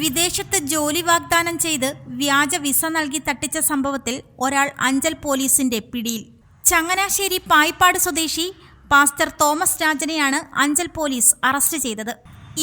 വിദേശത്ത് ജോലി വാഗ്ദാനം ചെയ്ത് വ്യാജ വിസ നൽകി തട്ടിച്ച സംഭവത്തിൽ ഒരാൾ അഞ്ചൽ പോലീസിന്റെ പിടിയിൽ. ചങ്ങനാശ്ശേരി പായിപ്പാട് സ്വദേശി പാസ്റ്റർ തോമസ് രാജനെയാണ് അഞ്ചൽ പോലീസ് അറസ്റ്റ് ചെയ്തത്.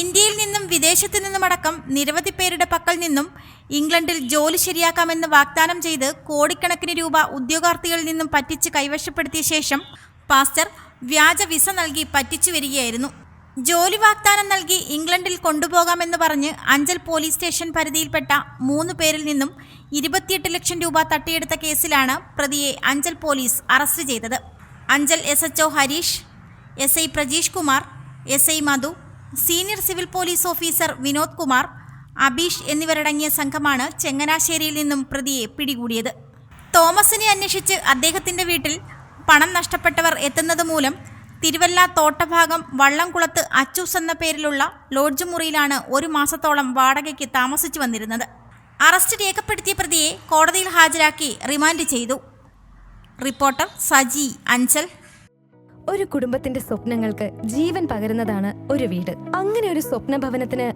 ഇന്ത്യയിൽ നിന്നും വിദേശത്തു നിന്നുമടക്കം നിരവധി പേരുടെ പക്കൽ നിന്നും ഇംഗ്ലണ്ടിൽ ജോലി ശരിയാക്കാമെന്ന് വാഗ്ദാനം ചെയ്ത് കോടിക്കണക്കിന് രൂപ ഉദ്യോഗാർത്ഥികളിൽ നിന്നും പറ്റിച്ച് കൈവശപ്പെടുത്തിയ ശേഷം പാസ്റ്റർ വ്യാജ വിസ നൽകി പറ്റിച്ചു വരികയായിരുന്നു. ജോലി വാഗ്ദാനം നൽകി ഇംഗ്ലണ്ടിൽ കൊണ്ടുപോകാമെന്ന് പറഞ്ഞ് അഞ്ചൽ പോലീസ് സ്റ്റേഷൻ പരിധിയിൽപ്പെട്ട മൂന്ന് പേരിൽ നിന്നും ഇരുപത്തിയെട്ട് ലക്ഷം രൂപ തട്ടിയെടുത്ത കേസിലാണ് പ്രതിയെ അഞ്ചൽ പോലീസ് അറസ്റ്റ് ചെയ്തത്. Anchal S H Harish S I Prajeesh Kumar S I Madhu senior civil police officer Vinod Kumar Abeesh എന്നിവരടങ്ങിയ സംഘമാണ് ചെങ്ങനാശ്ശേരിയിൽ നിന്നും പ്രതിയെ പിടികൂടിയത്. തോമസിനെ അന്വേഷിച്ച് അദ്ദേഹത്തിന്റെ വീട്ടിൽ പണം നഷ്ടപ്പെട്ടവർ എത്തുന്നത് മൂലം തിരുവല്ല തോട്ടഭാഗം വള്ളംകുളത്ത് അച്ചൂസ് എന്ന പേരിലുള്ള ലോഡ്ജ് മുറിയിലാണ് ഒരു മാസത്തോളം വാടകയ്ക്ക് താമസിച്ചു വന്നിരുന്നത്. അറസ്റ്റ് രേഖപ്പെടുത്തിയ പ്രതിയെ കോടതിയിൽ ഹാജരാക്കി റിമാൻഡ് ചെയ്തു. റിപ്പോർട്ടർ സജി അഞ്ചൽ. ഒരു കുടുംബത്തിന്റെ സ്വപ്നങ്ങൾക്ക് ജീവൻ പകരുന്നതാണ് ഒരു വീട്. അങ്ങനെ ഒരു സ്വപ്ന ഭവനത്തിന്